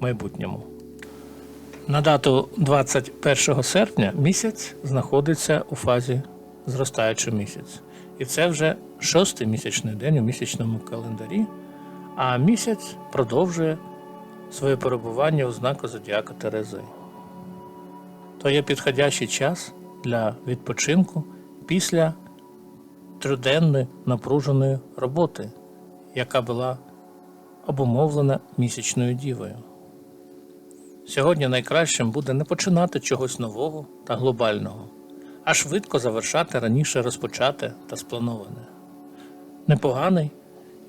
майбутньому. На дату 21 серпня місяць знаходиться у фазі зростаючий місяць. І це вже шостий місячний день у місячному календарі, а місяць продовжує своє перебування у знаку Зодіака Терези. То є підходящий час для відпочинку після триденної напруженої роботи, яка була обумовлена місячною дівою. Сьогодні найкращим буде не починати чогось нового та глобального, а швидко завершати раніше розпочате та сплановане. Непоганий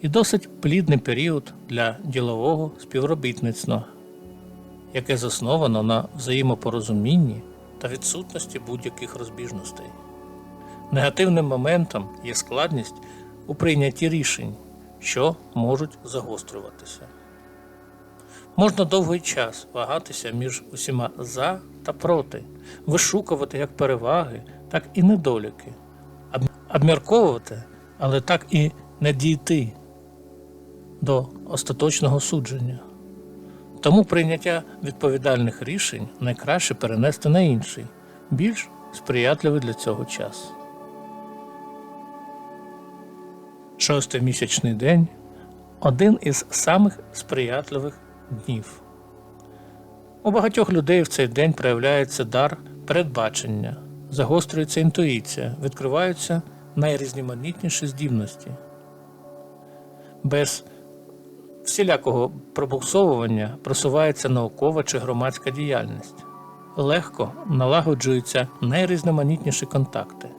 і досить плідний період для ділового співробітництва, яке засновано на взаємопорозумінні та відсутності будь-яких розбіжностей. Негативним моментом є складність у прийнятті рішень, що можуть загострюватися. Можна довгий час вагатися між усіма за та проти, вишукувати як переваги, так і недоліки, обмірковувати, але так і не дійти до остаточного судження. Тому прийняття відповідальних рішень найкраще перенести на інший, більш сприятливий для цього час. Шостий місячний день один із самих сприятливих днів. У багатьох людей в цей день проявляється дар передбачення, загострюється інтуїція, відкриваються найрізноманітніші здібності. Без всілякого пробуксовування просувається наукова чи громадська діяльність. Легко налагоджуються найрізноманітніші контакти.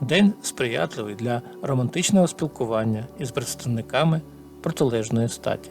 День сприятливий для романтичного спілкування із представниками протилежної статі.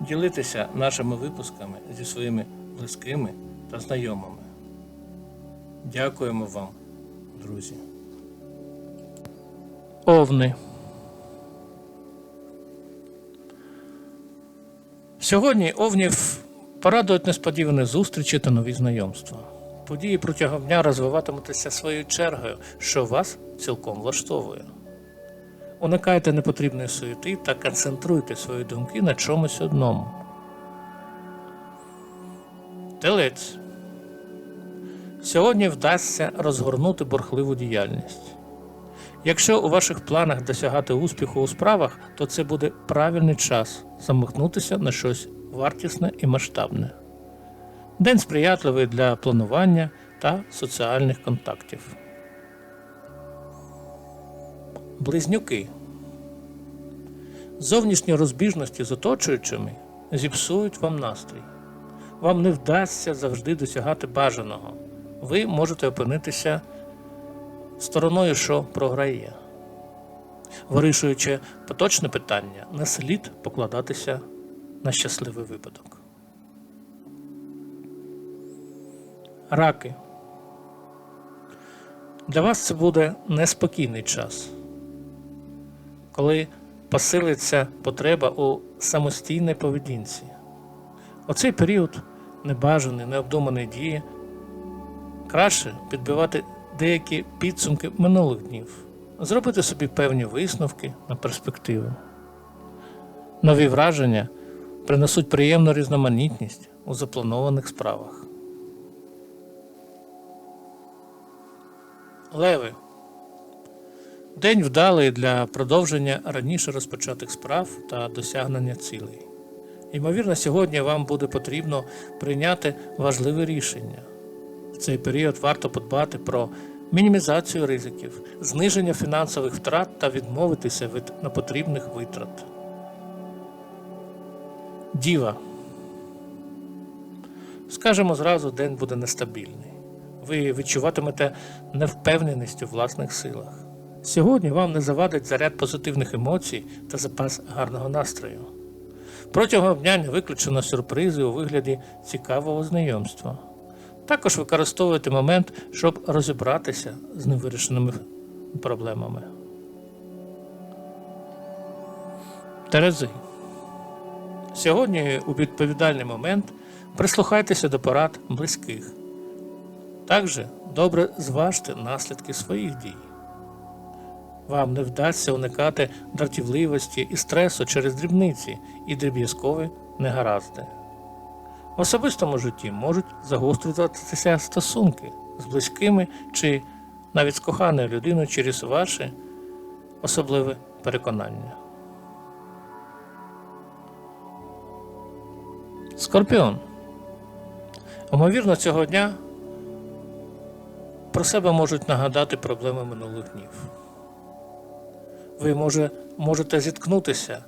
ділитися нашими випусками зі своїми близькими та знайомими. Дякуємо вам, друзі. Овни. Сьогодні овнів порадують несподівані зустрічі та нові знайомства. Події протягом дня розвиватимуться своєю чергою, що вас цілком влаштовує. Уникайте непотрібної суєти та концентруйте свої думки на чомусь одному. Телець. Сьогодні вдасться розгорнути бурхливу діяльність. Якщо у ваших планах досягати успіху у справах, то це буде правильний час замахнутися на щось вартісне і масштабне. День сприятливий для планування та соціальних контактів. Близнюки. Зовнішні розбіжності з оточуючими зіпсують вам настрій. Вам не вдасться завжди досягати бажаного. Ви можете опинитися стороною, що програє. Вирішуючи поточне питання, не слід покладатися на щасливий випадок. Раки. Для вас це буде неспокійний час, коли посилиться потреба у самостійній поведінці. У цей період небажаної, необдуманої дії краще підбивати деякі підсумки минулих днів, зробити собі певні висновки на перспективу. Нові враження принесуть приємну різноманітність у запланованих справах. Леви. День вдалий для продовження раніше розпочатих справ та досягнення цілей. Ймовірно, сьогодні вам буде потрібно прийняти важливе рішення. В цей період варто подбати про мінімізацію ризиків, зниження фінансових втрат та відмовитися від непотрібних витрат. Діва. Скажемо зразу, день буде нестабільний. Ви відчуватимете невпевненість у власних силах. Сьогодні вам не завадить заряд позитивних емоцій та запас гарного настрою. Протягом дня не виключено сюрпризи у вигляді цікавого знайомства. Також використовуйте момент, щоб розібратися з невирішеними проблемами. Терези. Сьогодні у відповідальний момент прислухайтеся до порад близьких. Також добре зважте наслідки своїх дій. Вам не вдасться уникати дратівливості і стресу через дрібниці і дріб'язкові негаразди. В особистому житті можуть загострюватися стосунки з близькими чи навіть з коханою людиною через ваші особливе переконання. Скорпіон. Ймовірно, цього дня про себе можуть нагадати проблеми минулих днів. Ви може, можете зіткнутися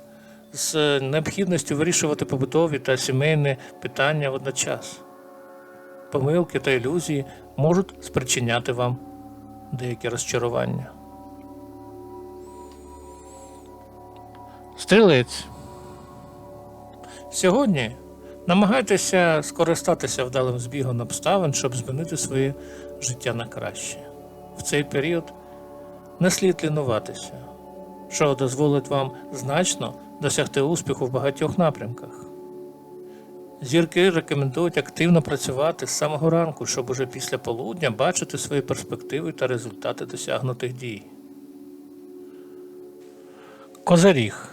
з необхідністю вирішувати побутові та сімейні питання водночас. Помилки та ілюзії можуть спричиняти вам деякі розчарування. Стрілець. Сьогодні намагайтеся скористатися вдалим збігом обставин, щоб змінити своє життя на краще. В цей період не слід лінуватися, що дозволить вам значно досягти успіху в багатьох напрямках. Зірки рекомендують активно працювати з самого ранку, щоб уже після полудня бачити свої перспективи та результати досягнутих дій. Козаріг.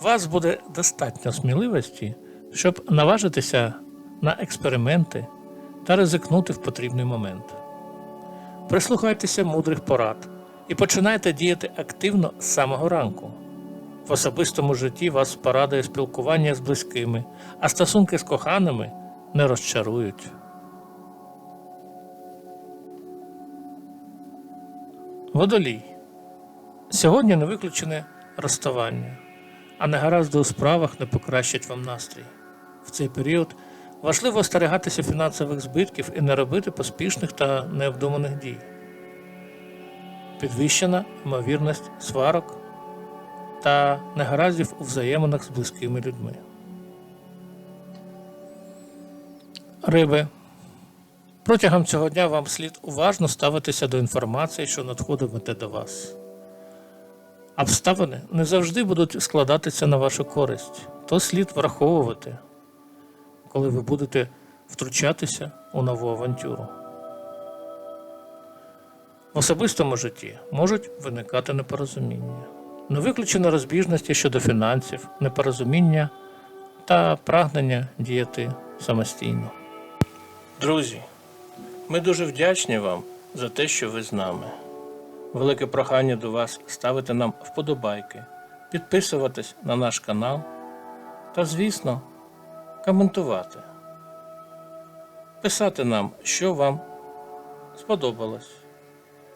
Вас буде достатньо сміливості, щоб наважитися на експерименти та ризикнути в потрібний момент. Прислухайтеся мудрих порад і починайте діяти активно з самого ранку. В особистому житті вас порадує спілкування з близькими, а стосунки з коханими не розчарують. Водолій. Сьогодні не виключене розставання, а негаразди у справах не покращать вам настрій. В цей період важливо остерігатися фінансових збитків і не робити поспішних та необдуманих дій. Підвищена ймовірність сварок та негараздів у взаєминах з близькими людьми. Риби. Протягом цього дня вам слід уважно ставитися до інформації, що надходитиме до вас. Обставини не завжди будуть складатися на вашу користь, то слід враховувати, коли ви будете втручатися у нову авантюру. В особистому житті можуть виникати непорозуміння, не виключено розбіжності щодо фінансів, непорозуміння та прагнення діяти самостійно. Друзі, ми дуже вдячні вам за те, що ви з нами. Велике прохання до вас ставити нам вподобайки, підписуватись на наш канал та, звісно, коментувати, писати нам, що вам сподобалось